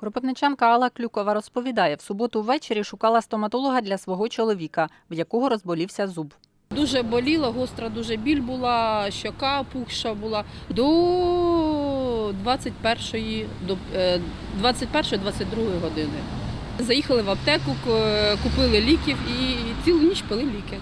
Кропивничанка Алла Клюкова розповідає, в суботу ввечері шукала стоматолога для свого чоловіка, в якого розболівся зуб. Дуже боліла, гостра дуже біль була, щока пухша була до 21-ї, до е, 21-22 години. Заїхали в аптеку, купили ліків і цілу ніч пили ліки.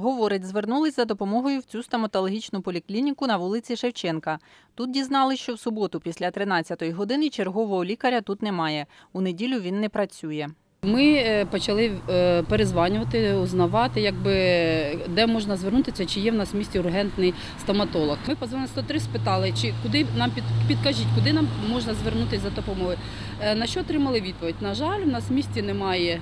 Говорить, звернулись за допомогою в цю стоматологічну поліклініку на вулиці Шевченка. Тут дізнались, що в суботу після 13-ї години чергового лікаря тут немає. У неділю він не працює. Ми е, почали е, перезванювати, узнавати, якби, де можна звернутися, чи є в нас в місті ургентний стоматолог. Ми позвонили 103, спитали, чи куди нам під, підкажіть, куди нам можна звернутися за допомогою. Е, На що отримали відповідь? На жаль, в нас в місті немає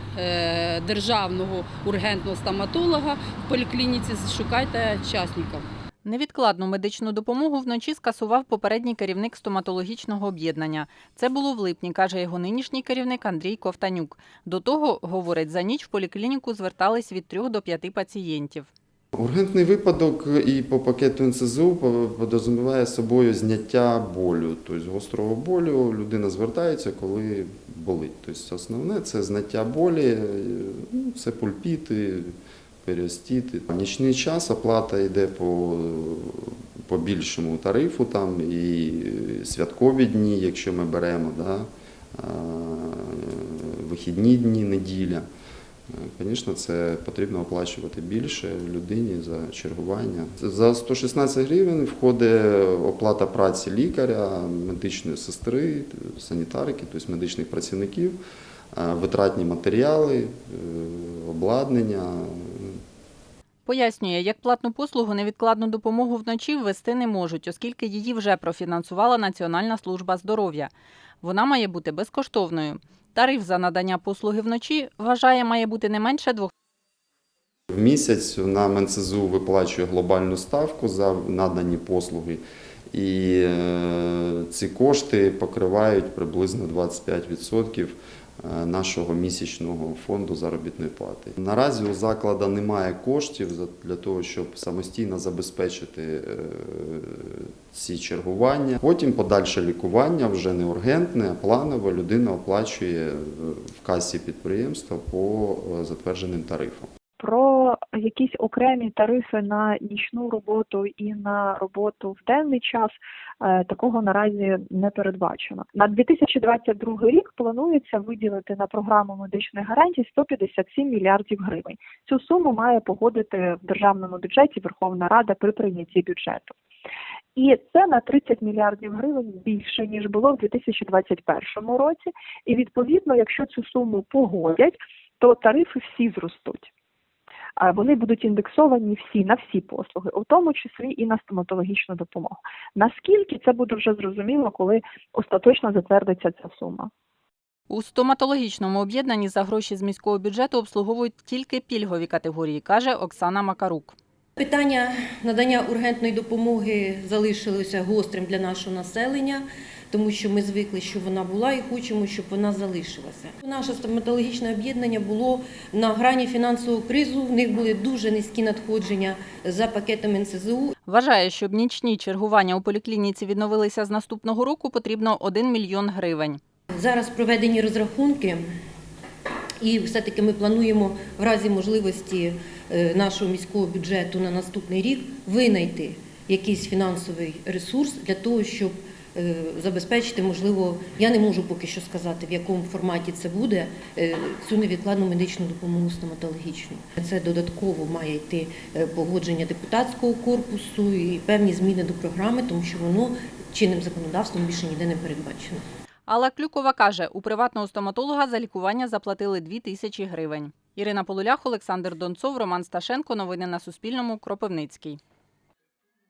державного ургентного стоматолога. В поліклініці шукайте частників. Невідкладну медичну допомогу вночі скасував попередній керівник стоматологічного об'єднання. Це було в липні, каже його нинішній керівник Андрій Ковтанюк. До того, говорить, за ніч в поліклініку звертались від трьох до п'яти пацієнтів. Ургентний випадок і по пакету НСЗУ подразуміває собою зняття болю, тобто гострого болю. Людина звертається, коли болить. Тобто основне це зняття болі, ну, це пульпіти, періостіти. В нічний час оплата йде по, по більшому тарифу, там і святкові дні, якщо ми беремо, да, вихідні дні, неділя. Звісно, це потрібно оплачувати більше людині за чергування. За 116 гривень входить оплата праці лікаря, медичної сестри, санітарки, тобто медичних працівників, витратні матеріали, е, обладнання. Пояснює, як платну послугу невідкладну допомогу вночі ввести не можуть, оскільки її вже профінансувала Національна служба здоров'я. Вона має бути безкоштовною. Тариф за надання послуги вночі, вважає, має бути не менше двох В місяць нам НСЗУ виплачує глобальну ставку за надані послуги, і е, ці кошти покривають приблизно 25% е, нашого місячного фонду заробітної плати. Наразі у заклада немає коштів для того, щоб самостійно забезпечити е, ці чергування. Потім подальше лікування вже не ургентне, а планове людина оплачує в- в касі підприємства по е, затвердженим тарифам. Про якісь окремі тарифи на нічну роботу і на роботу в денний час е, такого наразі не передбачено. На 2022 рік планується виділити на програму медичних гарантій 157 мільярдів гривень. Цю суму має погодити в державному бюджеті Верховна Рада при прийнятті бюджету. І це на 30 мільярдів гривень більше ніж було в 2021 році. І відповідно, якщо цю суму погодять, то тарифи всі зростуть. А Вони будуть індексовані всі на всі послуги, у тому числі і на стоматологічну допомогу. Наскільки це буде вже зрозуміло, коли остаточно затвердиться ця сума? У стоматологічному об'єднанні за гроші з міського бюджету обслуговують тільки пільгові категорії, каже Оксана Макарук. Питання надання ургентної допомоги залишилося гострим для нашого населення, тому що ми звикли, що вона була, і хочемо, щоб вона залишилася. Наше стоматологічне об'єднання було на грані фінансового кризу. В них були дуже низькі надходження за пакетом НСЗУ. Вважає, щоб нічні чергування у поліклініці відновилися з наступного року, потрібно 1 мільйон гривень. Зараз проведені розрахунки, і все-таки ми плануємо в разі можливості е, нашого міського бюджету на наступний рік винайти якийсь фінансовий ресурс для того, щоб забезпечити, можливо, я не можу поки що сказати, в якому форматі це буде, е, цю невідкладну медичну допомогу стоматологічну. Це додатково має йти е, погодження депутатського корпусу і певні зміни до програми, тому що воно чинним законодавством більше ніде не передбачено. Алла Клюкова каже, у приватного стоматолога за лікування заплатили 2 тисячі гривень. Ірина Полулях, Олександр Донцов, Роман Сташенко. Новини на Суспільному. Кропивницький.